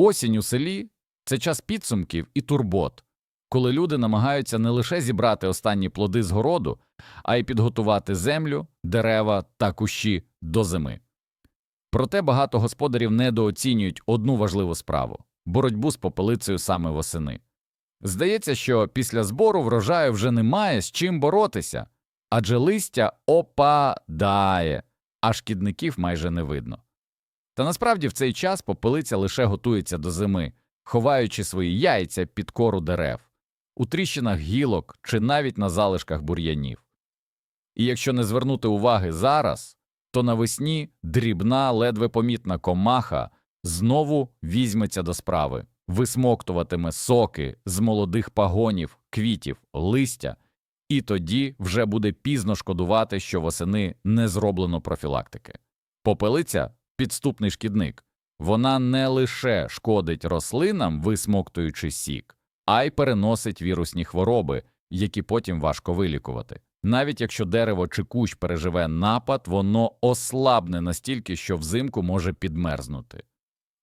Осінь у селі це час підсумків і турбот, коли люди намагаються не лише зібрати останні плоди з городу, а й підготувати землю, дерева та кущі до зими. Проте багато господарів недооцінюють одну важливу справу боротьбу з попелицею саме восени. Здається, що після збору врожаю вже немає з чим боротися, адже листя опадає, а шкідників майже не видно. Та насправді в цей час попелиця лише готується до зими, ховаючи свої яйця під кору дерев, у тріщинах гілок чи навіть на залишках бур'янів. І якщо не звернути уваги зараз, то навесні дрібна, ледве помітна комаха знову візьметься до справи, висмоктуватиме соки з молодих пагонів, квітів, листя, і тоді вже буде пізно шкодувати, що восени не зроблено профілактики. Попелиця підступний шкідник. Вона не лише шкодить рослинам, висмоктуючи сік, а й переносить вірусні хвороби, які потім важко вилікувати. Навіть якщо дерево чи кущ переживе напад, воно ослабне настільки, що взимку може підмерзнути.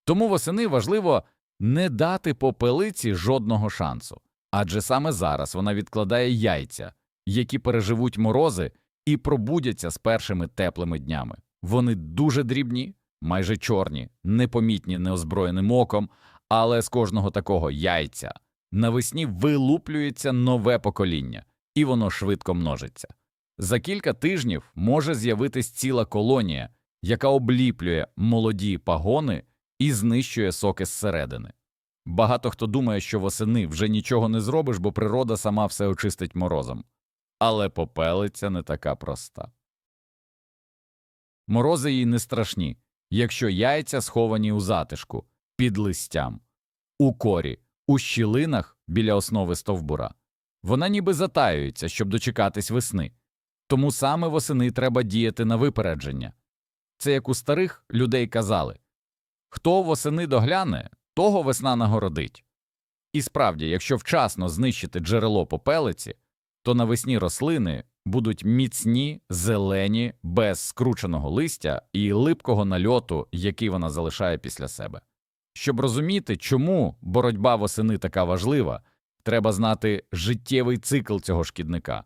Тому восени важливо не дати попелиці жодного шансу, адже саме зараз вона відкладає яйця, які переживуть морози і пробудяться з першими теплими днями. Вони дуже дрібні, майже чорні, непомітні неозброєним оком, але з кожного такого яйця навесні вилуплюється нове покоління, і воно швидко множиться. За кілька тижнів може з'явитись ціла колонія, яка обліплює молоді пагони і знищує соки зсередини. Багато хто думає, що восени вже нічого не зробиш, бо природа сама все очистить морозом. Але попелиця не така проста. Морози їй не страшні, якщо яйця сховані у затишку, під листям, у корі, у щілинах біля основи стовбура. Вона ніби затаюється, щоб дочекатись весни. Тому саме восени треба діяти на випередження. Це як у старих людей казали хто восени догляне, того весна нагородить. І справді, якщо вчасно знищити джерело попелиці, то навесні рослини будуть міцні, зелені, без скрученого листя і липкого нальоту, який вона залишає після себе. Щоб розуміти, чому боротьба восени така важлива, треба знати життєвий цикл цього шкідника.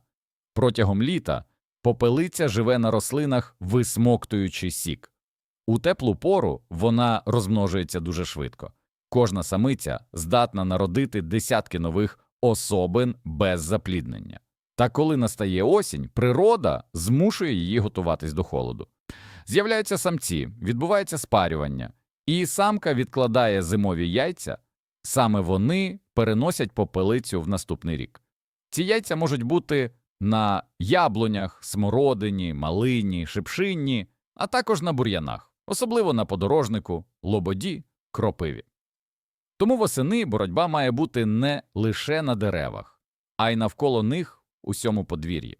Протягом літа попелиця живе на рослинах, висмоктуючи сік. У теплу пору вона розмножується дуже швидко. Кожна самиця здатна народити десятки нових особин без запліднення. Та коли настає осінь, природа змушує її готуватись до холоду. З'являються самці, відбувається спарювання, і самка відкладає зимові яйця, саме вони переносять попелицю в наступний рік. Ці яйця можуть бути на яблунях, смородині, малині, шипшинні, а також на бур'янах, особливо на подорожнику, лободі, кропиві. Тому восени боротьба має бути не лише на деревах, а й навколо них у всьому подвір'ї.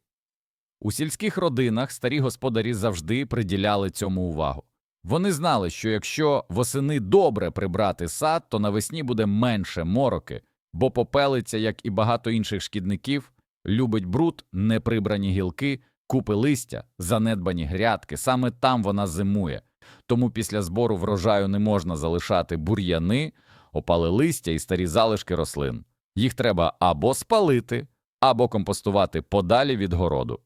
У сільських родинах старі господарі завжди приділяли цьому увагу. Вони знали, що якщо восени добре прибрати сад, то навесні буде менше мороки, бо попелиця, як і багато інших шкідників, любить бруд, неприбрані гілки, купи листя, занедбані грядки, саме там вона зимує. Тому після збору врожаю не можна залишати бур'яни, опали листя і старі залишки рослин. Їх треба або спалити, або компостувати подалі від городу.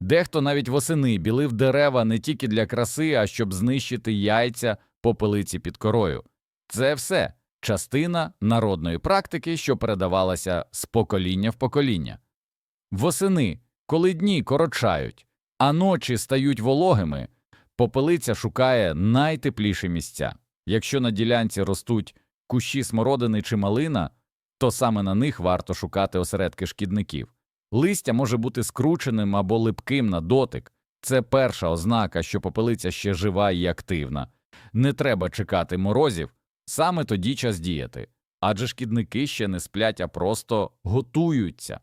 Дехто навіть восени білив дерева не тільки для краси, а щоб знищити яйця попелиці під корою. Це все частина народної практики, що передавалася з покоління в покоління. Восени, коли дні коротшають, а ночі стають вологими, попелиця шукає найтепліші місця. Якщо на ділянці ростуть кущі смородини чи малина, то саме на них варто шукати осередки шкідників. Листя може бути скрученим або липким на дотик. Це перша ознака, що попелиця ще жива і активна. Не треба чекати морозів, саме тоді час діяти, адже шкідники ще не сплять, а просто готуються.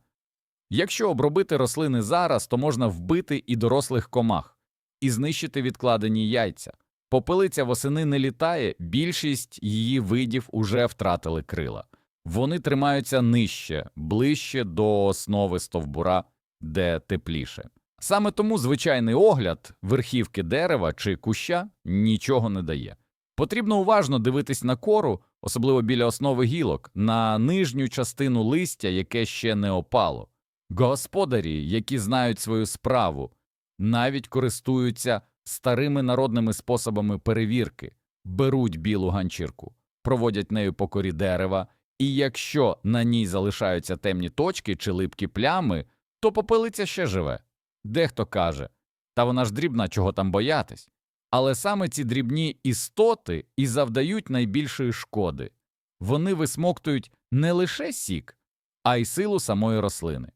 Якщо обробити рослини зараз, то можна вбити і дорослих комах, і знищити відкладені яйця. Попелиця восени не літає, більшість її видів уже втратили крила. Вони тримаються нижче, ближче до основи стовбура, де тепліше. Саме тому звичайний огляд верхівки дерева чи куща нічого не дає. Потрібно уважно дивитись на кору, особливо біля основи гілок, на нижню частину листя, яке ще не опало. Господарі, які знають свою справу, навіть користуються старими народними способами перевірки, беруть білу ганчірку, проводять нею по корі дерева, і якщо на ній залишаються темні точки чи липкі плями, то попелиця ще живе. Дехто каже, та вона ж дрібна, чого там боятись. Але саме ці дрібні істоти і завдають найбільшої шкоди. Вони висмоктують не лише сік, а й силу самої рослини,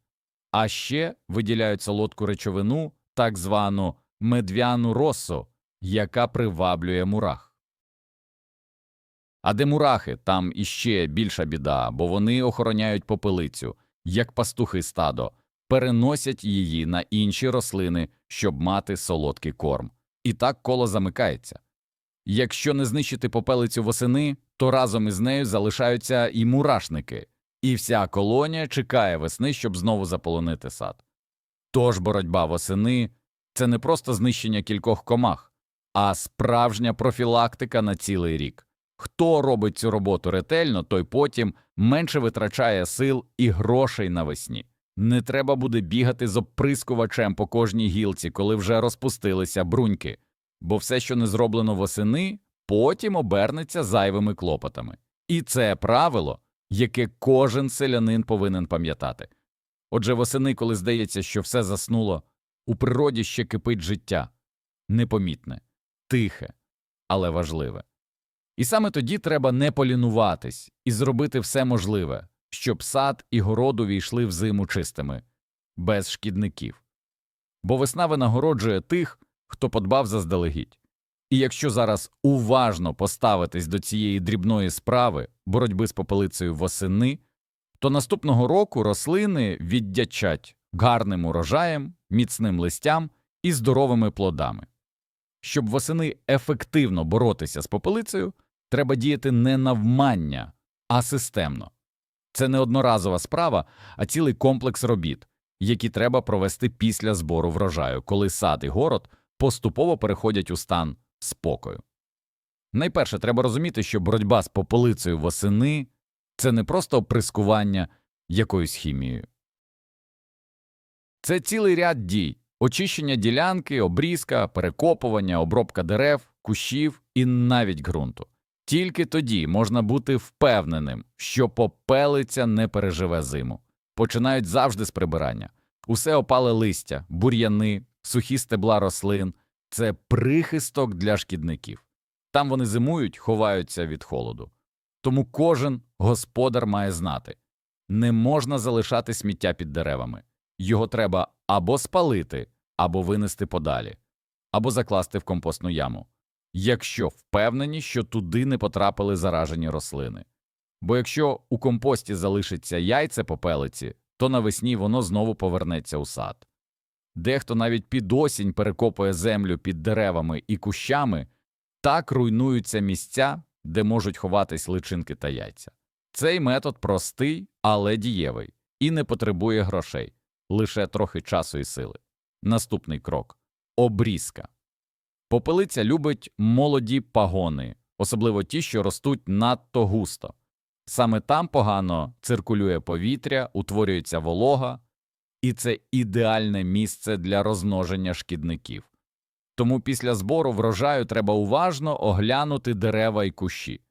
а ще виділяють солодку речовину, так звану медвяну росу, яка приваблює мурах. А де мурахи, там іще більша біда, бо вони охороняють попелицю, як пастухи стадо, переносять її на інші рослини, щоб мати солодкий корм. І так коло замикається. Якщо не знищити попелицю восени, то разом із нею залишаються і мурашники, і вся колонія чекає весни, щоб знову заполонити сад. Тож боротьба восени це не просто знищення кількох комах, а справжня профілактика на цілий рік. Хто робить цю роботу ретельно, той потім менше витрачає сил і грошей навесні. Не треба буде бігати з оприскувачем по кожній гілці, коли вже розпустилися бруньки, бо все, що не зроблено восени, потім обернеться зайвими клопотами. І це правило, яке кожен селянин повинен пам'ятати. Отже, восени, коли здається, що все заснуло, у природі ще кипить життя непомітне, тихе, але важливе. І саме тоді треба не полінуватись і зробити все можливе, щоб сад і городу війшли в зиму чистими, без шкідників. Бо весна винагороджує тих, хто подбав заздалегідь. І якщо зараз уважно поставитись до цієї дрібної справи боротьби з попелицею восени, то наступного року рослини віддячать гарним урожаєм, міцним листям і здоровими плодами. Щоб восени ефективно боротися з попелицею, треба діяти не навмання, а системно. Це не одноразова справа, а цілий комплекс робіт, які треба провести після збору врожаю, коли сад і город поступово переходять у стан спокою. Найперше треба розуміти, що боротьба з попелицею восени це не просто оприскування якоюсь хімією. Це цілий ряд дій очищення ділянки, обрізка, перекопування, обробка дерев, кущів і навіть ґрунту. Тільки тоді можна бути впевненим, що попелиця не переживе зиму. Починають завжди з прибирання. Усе опале листя, бур'яни, сухі стебла рослин це прихисток для шкідників. Там вони зимують, ховаються від холоду. Тому кожен господар має знати не можна залишати сміття під деревами. Його треба або спалити, або винести подалі, або закласти в компостну яму якщо впевнені, що туди не потрапили заражені рослини. Бо якщо у компості залишиться яйце попелиці, то навесні воно знову повернеться у сад. Дехто навіть під осінь перекопує землю під деревами і кущами, так руйнуються місця, де можуть ховатись личинки та яйця. Цей метод простий, але дієвий, і не потребує грошей, лише трохи часу і сили. Наступний крок обрізка. Попелиця любить молоді пагони, особливо ті, що ростуть надто густо. Саме там погано циркулює повітря, утворюється волога, і це ідеальне місце для розмноження шкідників. Тому після збору врожаю треба уважно оглянути дерева і кущі.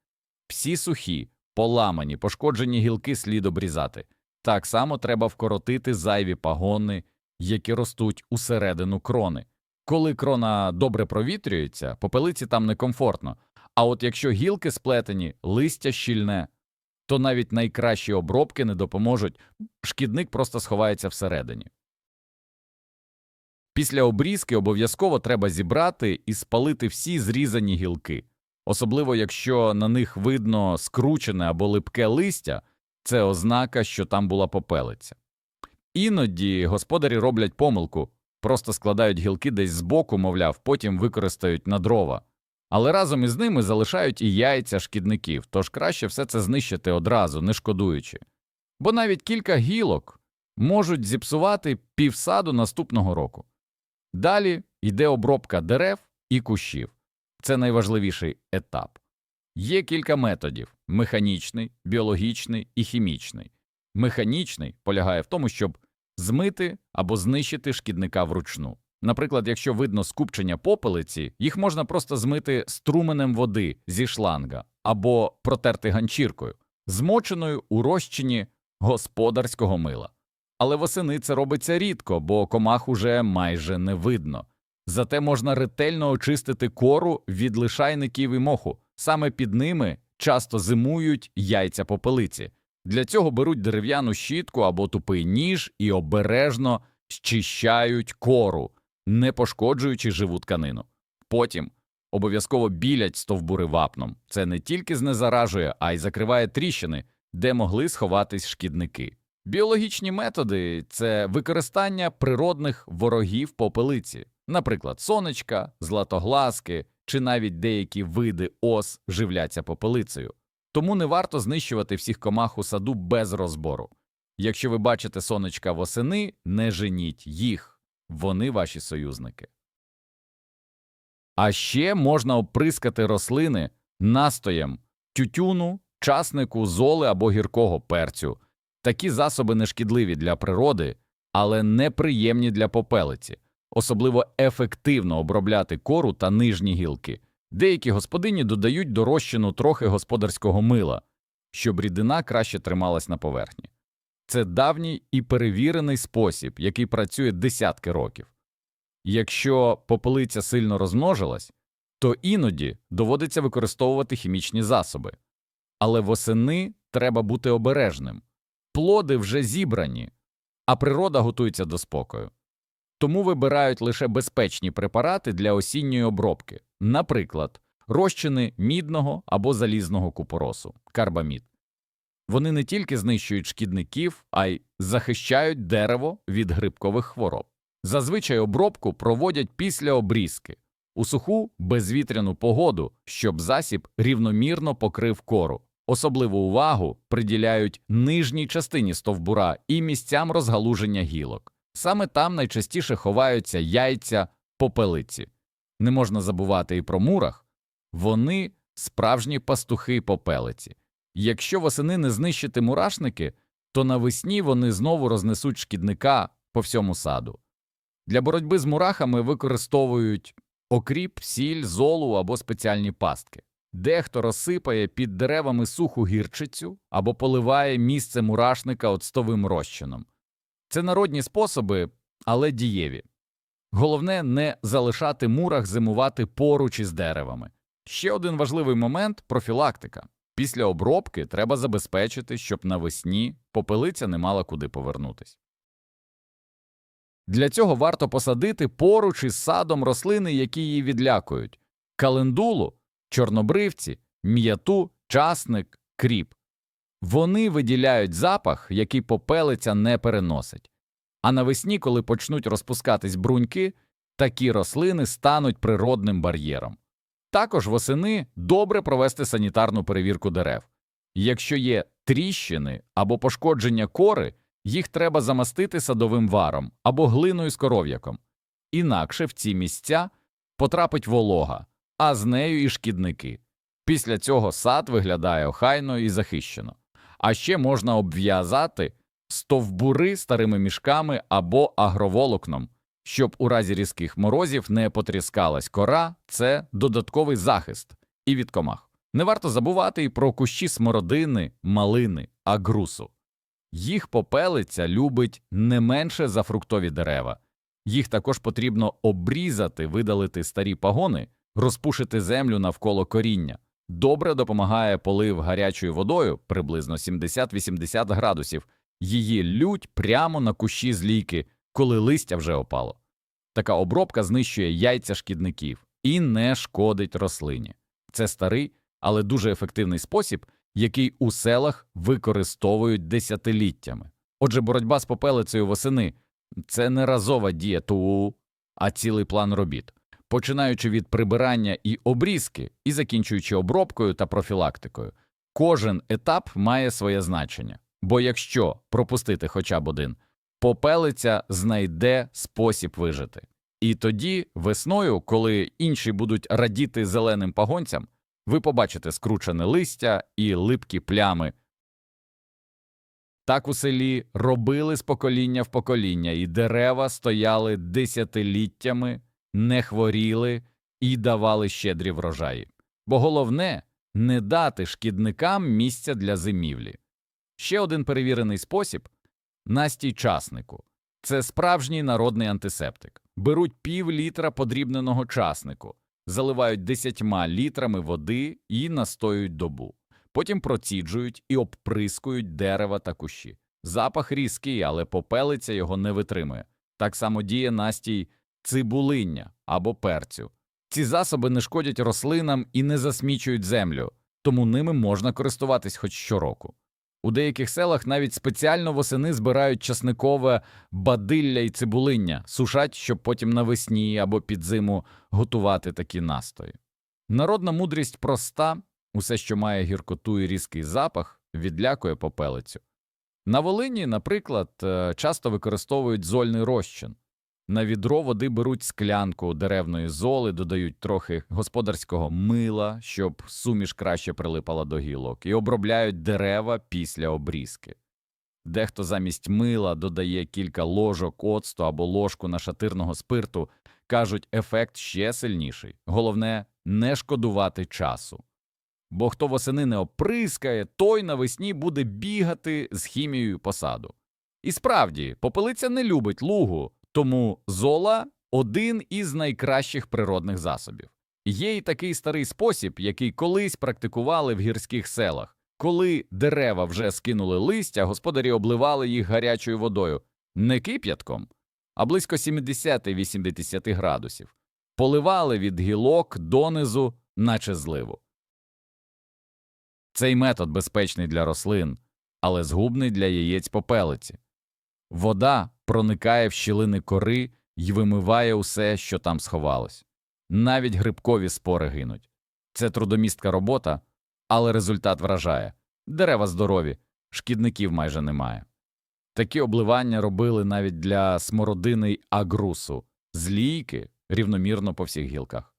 Всі сухі, поламані, пошкоджені гілки слід обрізати. Так само треба вкоротити зайві пагони, які ростуть усередину крони. Коли крона добре провітрюється, попелиці там некомфортно. А от якщо гілки сплетені, листя щільне, то навіть найкращі обробки не допоможуть, шкідник просто сховається всередині. Після обрізки обов'язково треба зібрати і спалити всі зрізані гілки, особливо якщо на них видно скручене або липке листя, це ознака, що там була попелиця. Іноді господарі роблять помилку просто складають гілки десь збоку, мовляв, потім використають на дрова. Але разом із ними залишають і яйця шкідників, тож краще все це знищити одразу, не шкодуючи. Бо навіть кілька гілок можуть зіпсувати півсаду наступного року. Далі йде обробка дерев і кущів. це найважливіший етап. Є кілька методів: механічний, біологічний і хімічний. Механічний полягає в тому, щоб змити або знищити шкідника вручну. Наприклад, якщо видно скупчення попелиці, їх можна просто змити струменем води зі шланга або протерти ганчіркою, змоченою у розчині господарського мила. Але восени це робиться рідко, бо комах уже майже не видно. Зате можна ретельно очистити кору від лишайників і моху. Саме під ними часто зимують яйця попелиці. Для цього беруть дерев'яну щітку або тупий ніж і обережно щищають кору, не пошкоджуючи живу тканину. Потім обов'язково білять стовбури вапном. Це не тільки знезаражує, а й закриває тріщини, де могли сховатись шкідники. Біологічні методи це використання природних ворогів попелиці, наприклад, сонечка, златогласки чи навіть деякі види ос живляться попелицею. Тому не варто знищувати всіх комах у саду без розбору. Якщо ви бачите сонечка восени, не женіть їх, вони ваші союзники. А ще можна оприскати рослини настоєм тютюну, часнику, золи або гіркого перцю. Такі засоби не шкідливі для природи, але неприємні для попелиці. Особливо ефективно обробляти кору та нижні гілки. Деякі господині додають до розчину трохи господарського мила, щоб рідина краще трималась на поверхні. Це давній і перевірений спосіб, який працює десятки років. Якщо попелиця сильно розмножилась, то іноді доводиться використовувати хімічні засоби. Але восени треба бути обережним. Плоди вже зібрані, а природа готується до спокою. Тому вибирають лише безпечні препарати для осінньої обробки, наприклад, розчини мідного або залізного купоросу, карбамід. Вони не тільки знищують шкідників, а й захищають дерево від грибкових хвороб. Зазвичай обробку проводять після обрізки у суху безвітряну погоду, щоб засіб рівномірно покрив кору. Особливу увагу приділяють нижній частині стовбура і місцям розгалуження гілок. Саме там найчастіше ховаються яйця попелиці. Не можна забувати і про мурах вони справжні пастухи попелиці. Якщо восени не знищити мурашники, то навесні вони знову рознесуть шкідника по всьому саду. Для боротьби з мурахами використовують окріп, сіль, золу або спеціальні пастки. Дехто розсипає під деревами суху гірчицю або поливає місце мурашника оцтовим розчином. Це народні способи, але дієві. Головне не залишати мурах зимувати поруч із деревами. Ще один важливий момент профілактика. Після обробки треба забезпечити, щоб навесні попелиця не мала куди повернутись. Для цього варто посадити поруч із садом рослини, які її відлякують календулу, чорнобривці, м'яту, часник, кріп. Вони виділяють запах, який попелиця не переносить. А навесні, коли почнуть розпускатись бруньки, такі рослини стануть природним бар'єром. Також восени добре провести санітарну перевірку дерев. Якщо є тріщини або пошкодження кори, їх треба замастити садовим варом або глиною з коров'яком. Інакше в ці місця потрапить волога, а з нею і шкідники. Після цього сад виглядає охайно і захищено. А ще можна обв'язати стовбури старими мішками або агроволокном, щоб у разі різких морозів не потріскалась кора, це додатковий захист і від комах. Не варто забувати і про кущі смородини, малини, агрусу. Їх попелиця любить не менше за фруктові дерева. Їх також потрібно обрізати, видалити старі пагони, розпушити землю навколо коріння. Добре допомагає полив гарячою водою приблизно 70-80 градусів. Її лють прямо на кущі злійки, коли листя вже опало. Така обробка знищує яйця шкідників і не шкодить рослині. Це старий, але дуже ефективний спосіб, який у селах використовують десятиліттями. Отже, боротьба з попелицею восени це не разова дія ТУ, а цілий план робіт, починаючи від прибирання і обрізки і закінчуючи обробкою та профілактикою. Кожен етап має своє значення, бо якщо пропустити хоча б один, попелиця знайде спосіб вижити. І тоді, весною, коли інші будуть радіти зеленим пагонцям, ви побачите скручене листя і липкі плями. Так у селі робили з покоління в покоління, і дерева стояли десятиліттями, не хворіли і давали щедрі врожаї. Бо головне не дати шкідникам місця для зимівлі. Ще один перевірений спосіб настій часнику. Це справжній народний антисептик. Беруть пів літра подрібненого часнику, заливають десятьма літрами води і настоюють добу. Потім проціджують і обприскують дерева та кущі. Запах різкий, але попелиця його не витримує. Так само діє настій цибулиння або перцю. Ці засоби не шкодять рослинам і не засмічують землю, тому ними можна користуватись хоч щороку. У деяких селах навіть спеціально восени збирають часникове бадилля і цибулиння, сушать, щоб потім навесні або під зиму готувати такі настої. Народна мудрість проста, усе, що має гіркоту і різкий запах, відлякує попелицю. На Волині, наприклад, е, часто використовують зольний розчин. На відро води беруть склянку деревної золи, додають трохи господарського мила, щоб суміш краще прилипала до гілок, і обробляють дерева після обрізки. Дехто замість мила додає кілька ложок оцту або ложку нашатирного спирту, кажуть, ефект ще сильніший. Головне не шкодувати часу. Бо хто восени не оприскає, той навесні буде бігати з хімією по саду. І справді, попелиця не любить лугу, тому зола один із найкращих природних засобів. Є й такий старий спосіб, який колись практикували в гірських селах. Коли дерева вже скинули листя, господарі обливали їх гарячою водою не кип'ятком, а близько 70-80 градусів, поливали від гілок донизу, наче зливу. Цей метод безпечний для рослин, але згубний для яєць попелиці. Вода проникає в щілини кори й вимиває усе, що там сховалось. Навіть грибкові спори гинуть. Це трудомістка робота, але результат вражає дерева здорові, шкідників майже немає. Такі обливання робили навіть для смородини й агрусу, злійки рівномірно по всіх гілках.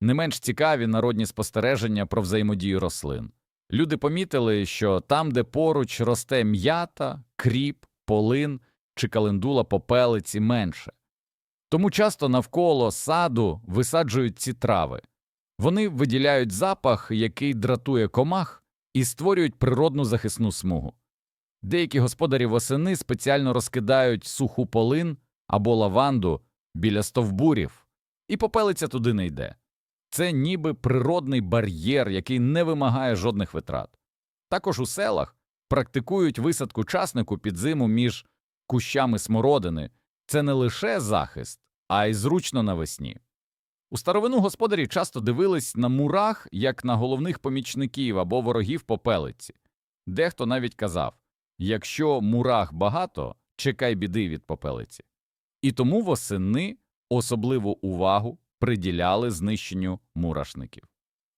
Не менш цікаві народні спостереження про взаємодію рослин. Люди помітили, що там, де поруч росте м'ята, кріп, полин чи календула попелиці менше. Тому часто навколо саду висаджують ці трави. Вони виділяють запах, який дратує комах, і створюють природну захисну смугу. Деякі господарі восени спеціально розкидають суху полин або лаванду біля стовбурів, і попелиця туди не йде. Це ніби природний бар'єр, який не вимагає жодних витрат. Також у селах практикують висадку часнику під зиму між кущами смородини. Це не лише захист, а й зручно навесні. У старовину господарі часто дивились на мурах як на головних помічників або ворогів попелиці. Дехто навіть казав якщо мурах багато, чекай біди від попелиці. І тому восени особливу увагу приділяли знищенню мурашників.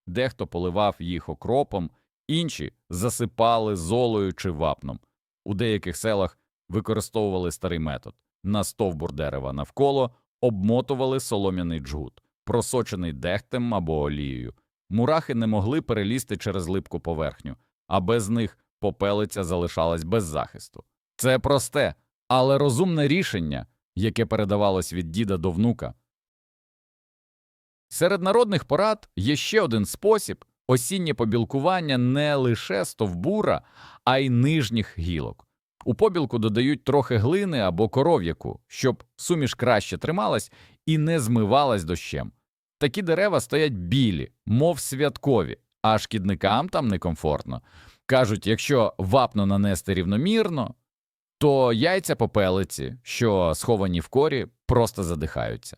Дехто поливав їх окропом, інші засипали золою чи вапном. У деяких селах використовували старий метод на стовбур дерева навколо обмотували солом'яний джгут, просочений дегтем або олією. Мурахи не могли перелізти через липку поверхню, а без них попелиця залишалась без захисту. Це просте, але розумне рішення, яке передавалось від діда до внука. Серед народних порад є ще один спосіб осіннє побілкування не лише стовбура, а й нижніх гілок. У побілку додають трохи глини або коров'яку, щоб суміш краще трималась і не змивалась дощем. Такі дерева стоять білі, мов святкові, а шкідникам там некомфортно. Кажуть, якщо вапно нанести рівномірно, то яйця попелиці, що сховані в корі, просто задихаються.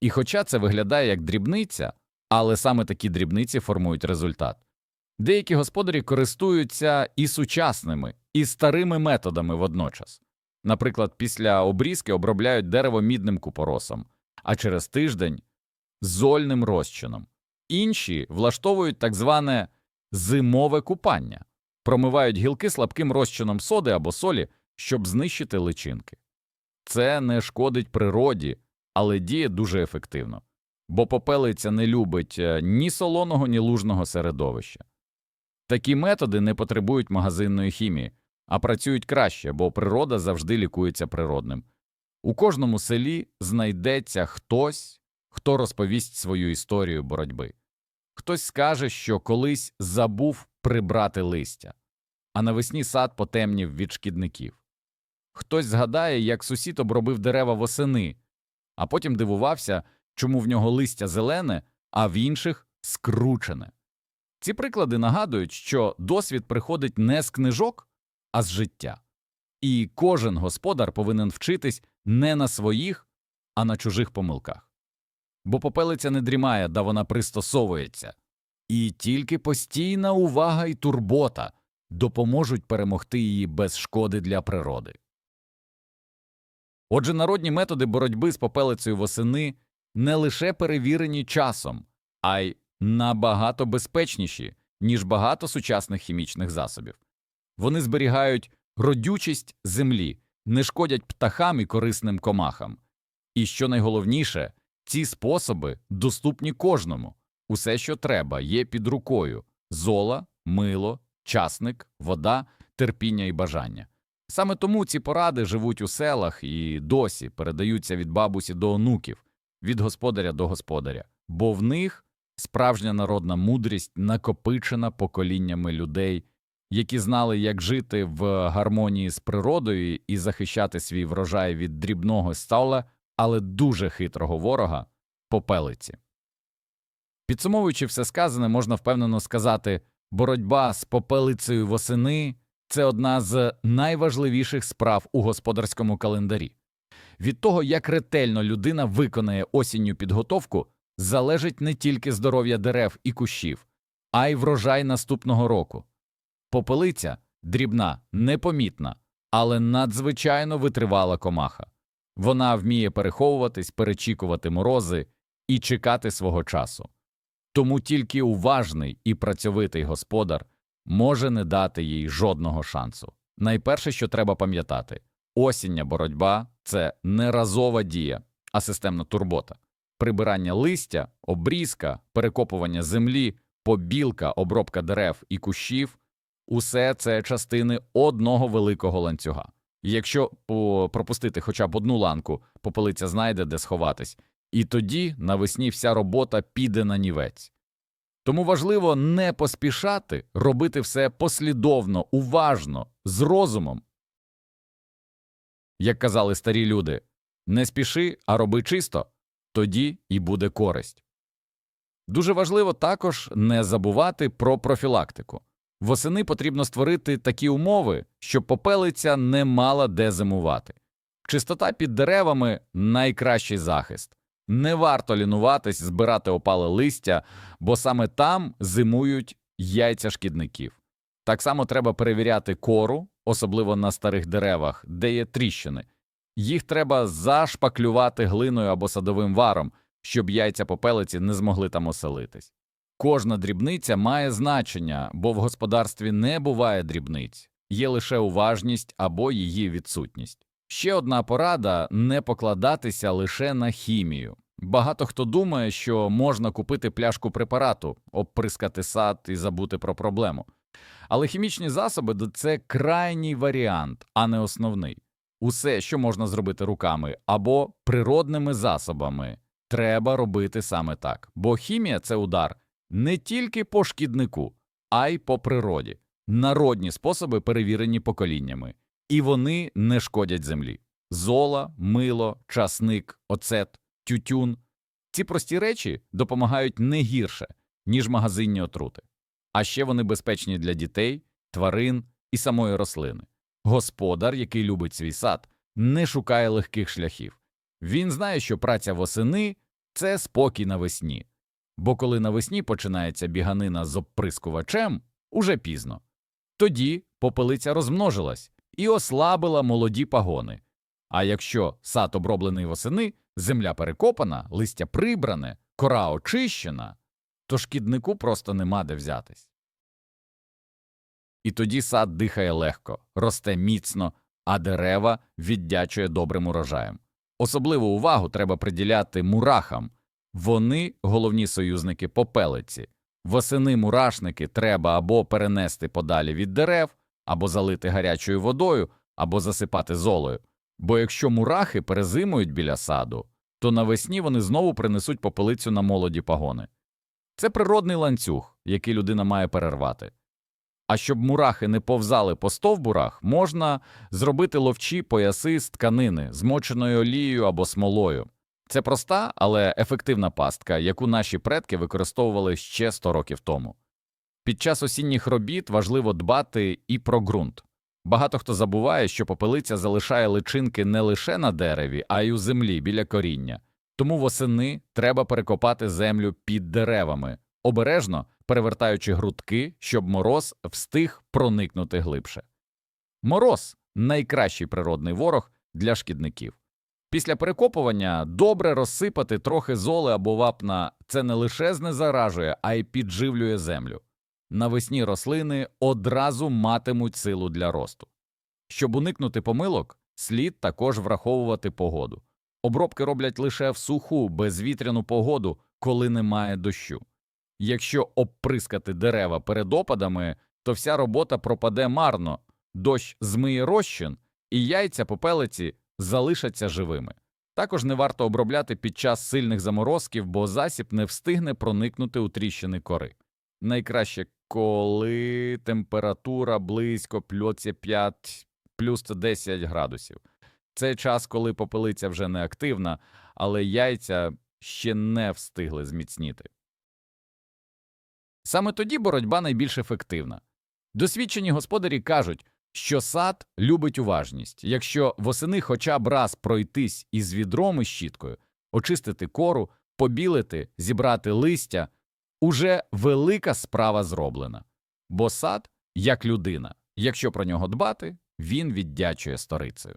І хоча це виглядає як дрібниця, але саме такі дрібниці формують результат. Деякі господарі користуються і сучасними, і старими методами водночас. Наприклад, після обрізки обробляють дерево мідним купоросом, а через тиждень зольним розчином. Інші влаштовують так зване зимове купання, промивають гілки слабким розчином соди або солі, щоб знищити личинки. Це не шкодить природі, але діє дуже ефективно, бо попелиця не любить е, ні солоного, ні лужного середовища. Такі методи не потребують магазинної хімії, а працюють краще, бо природа завжди лікується природним. У кожному селі знайдеться хтось, хто розповість свою історію боротьби. Хтось скаже, що колись забув прибрати листя, а навесні сад потемнів від шкідників. Хтось згадає, як сусід обробив дерева восени, а потім дивувався, чому в нього листя зелене, а в інших скручене. Ці приклади нагадують, що досвід приходить не з книжок, а з життя. І кожен господар повинен вчитись не на своїх, а на чужих помилках. Бо попелиця не дрімає, да вона пристосовується. І тільки постійна увага і турбота допоможуть перемогти її без шкоди для природи. Отже, народні методи боротьби з попелицею восени не лише перевірені часом, а й набагато безпечніші, ніж багато сучасних хімічних засобів. Вони зберігають родючість землі, не шкодять птахам і корисним комахам. І що найголовніше, ці способи доступні кожному. Усе, що треба, є під рукою зола, мило, часник, вода, терпіння і бажання. Саме тому ці поради живуть у селах і досі передаються від бабусі до онуків, від господаря до господаря, бо в них справжня народна мудрість накопичена поколіннями людей, які знали, як жити в гармонії з природою і захищати свій врожай від дрібного стола, але дуже хитрого ворога попелиці. Підсумовуючи все сказане, можна впевнено сказати, боротьба з попелицею восени це одна з найважливіших справ у господарському календарі. Від того, як ретельно людина виконає осінню підготовку, залежить не тільки здоров'я дерев і кущів, а й врожай наступного року. Попелиця дрібна, непомітна, але надзвичайно витривала комаха. Вона вміє переховуватись, перечікувати морози і чекати свого часу. Тому тільки уважний і працьовитий господар може не дати їй жодного шансу. Найперше, що треба пам'ятати осіння боротьба це не разова дія, а системна турбота. Прибирання листя, обрізка, перекопування землі, побілка, обробка дерев і кущів усе це частини одного великого ланцюга. І якщо пропустити хоча б одну ланку, попелиця знайде, де сховатись, і тоді навесні вся робота піде на нівець. Тому важливо не поспішати, робити все послідовно, уважно, з розумом. Як казали старі люди, не спіши, а роби чисто, тоді і буде користь. Дуже важливо також не забувати про профілактику. Восени потрібно створити такі умови, щоб попелиця не мала де зимувати. Чистота під деревами найкращий захист. Не варто лінуватись, збирати опале листя, бо саме там зимують яйця шкідників. Так само треба перевіряти кору, особливо на старих деревах, де є тріщини. Їх треба зашпаклювати глиною або садовим варом, щоб яйця попелиці не змогли там оселитись. Кожна дрібниця має значення, бо в господарстві не буває дрібниць, є лише уважність або її відсутність. Ще одна порада не покладатися лише на хімію. Багато хто думає, що можна купити пляшку препарату, обприскати сад і забути про проблему. Але хімічні засоби це крайній варіант, а не основний. Усе, що можна зробити руками або природними засобами, треба робити саме так, бо хімія це удар не тільки по шкіднику, а й по природі. Народні способи перевірені поколіннями, і вони не шкодять землі. Зола, мило, часник, оцет, тютюн. Ці прості речі допомагають не гірше, ніж магазинні отрути. А ще вони безпечні для дітей, тварин і самої рослини. Господар, який любить свій сад, не шукає легких шляхів. Він знає, що праця восени це спокій навесні. Бо коли навесні починається біганина з обприскувачем, уже пізно. Тоді попелиця розмножилась і ослабила молоді пагони. А якщо сад оброблений восени, земля перекопана, листя прибране, кора очищена, то шкіднику просто нема де взятись. І тоді сад дихає легко, росте міцно, а дерева віддячує добрим урожаєм. Особливу увагу треба приділяти мурахам. Вони головні союзники попелиці. Восени мурашники треба або перенести подалі від дерев, або залити гарячою водою, або засипати золою. Бо якщо мурахи перезимують біля саду, то навесні вони знову принесуть попелицю на молоді пагони. Це природний ланцюг, який людина має перервати. А щоб мурахи не повзали по стовбурах, можна зробити ловчі пояси з тканини, змоченою олією або смолою. Це проста, але ефективна пастка, яку наші предки використовували ще 100 років тому. Під час осінніх робіт важливо дбати і про ґрунт. Багато хто забуває, що попелиця залишає личинки не лише на дереві, а й у землі біля коріння. Тому восени треба перекопати землю під деревами, обережно перевертаючи грудки, щоб мороз встиг проникнути глибше. Мороз найкращий природний ворог для шкідників. Після перекопування добре розсипати трохи золи або вапна це не лише знезаражує, а й підживлює землю. Навесні рослини одразу матимуть силу для росту. Щоб уникнути помилок, слід також враховувати погоду. Обробки роблять лише в суху, безвітряну погоду, коли немає дощу. Якщо обприскати дерева перед опадами, то вся робота пропаде марно, дощ змиє розчин, і яйця попелиці залишаться живими. Також не варто обробляти під час сильних заморозків, бо засіб не встигне проникнути у тріщини кори. Найкраще, коли температура близько плюс 5 плюс 10 градусів. Це час, коли попелиця вже не активна, але яйця ще не встигли зміцніти. Саме тоді боротьба найбільш ефективна. Досвідчені господарі кажуть, що сад любить уважність. Якщо восени хоча б раз пройтись із відром і щіткою, очистити кору, побілити, зібрати листя, уже велика справа зроблена. Бо сад, як людина, якщо про нього дбати, він віддячує сторицею.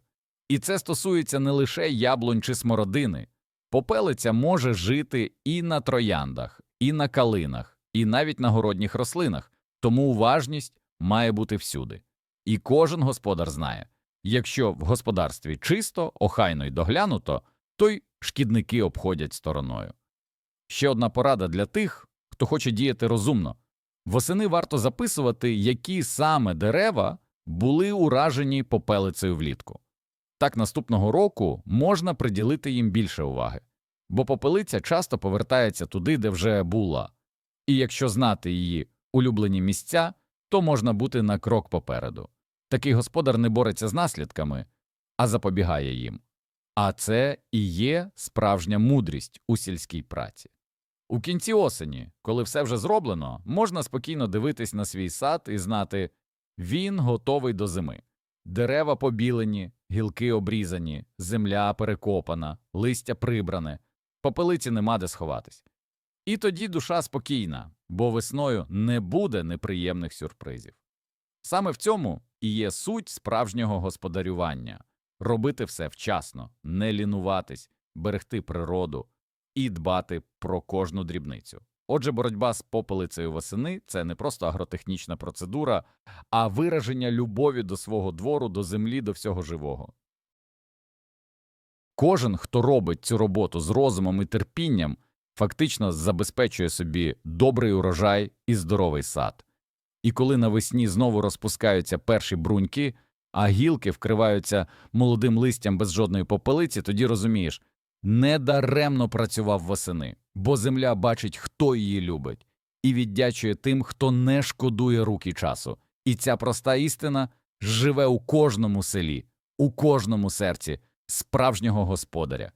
І це стосується не лише яблунь чи смородини. Попелиця може жити і на трояндах, і на калинах, і навіть на городніх рослинах, тому уважність має бути всюди. І кожен господар знає, якщо в господарстві чисто, охайно й доглянуто, то й шкідники обходять стороною. Ще одна порада для тих, хто хоче діяти розумно. Восени варто записувати, які саме дерева були уражені попелицею влітку. Так наступного року можна приділити їм більше уваги, бо попелиця часто повертається туди, де вже була, і якщо знати її улюблені місця, то можна бути на крок попереду. Такий господар не бореться з наслідками, а запобігає їм. А це і є справжня мудрість у сільській праці. У кінці осені, коли все вже зроблено, можна спокійно дивитись на свій сад і знати він готовий до зими. Дерева побілені, гілки обрізані, земля перекопана, листя прибране, попелиці нема де сховатись. І тоді душа спокійна, бо весною не буде неприємних сюрпризів. Саме в цьому і є суть справжнього господарювання робити все вчасно, не лінуватись, берегти природу і дбати про кожну дрібницю. Отже, боротьба з попелицею восени це не просто агротехнічна процедура, а вираження любові до свого двору, до землі, до всього живого. Кожен, хто робить цю роботу з розумом і терпінням, фактично забезпечує собі добрий урожай і здоровий сад. І коли навесні знову розпускаються перші бруньки, а гілки вкриваються молодим листям без жодної попелиці, тоді розумієш недаремно працював восени, бо земля бачить, хто її любить, і віддячує тим, хто не шкодує рук і часу. І ця проста істина живе у кожному селі, у кожному серці справжнього господаря.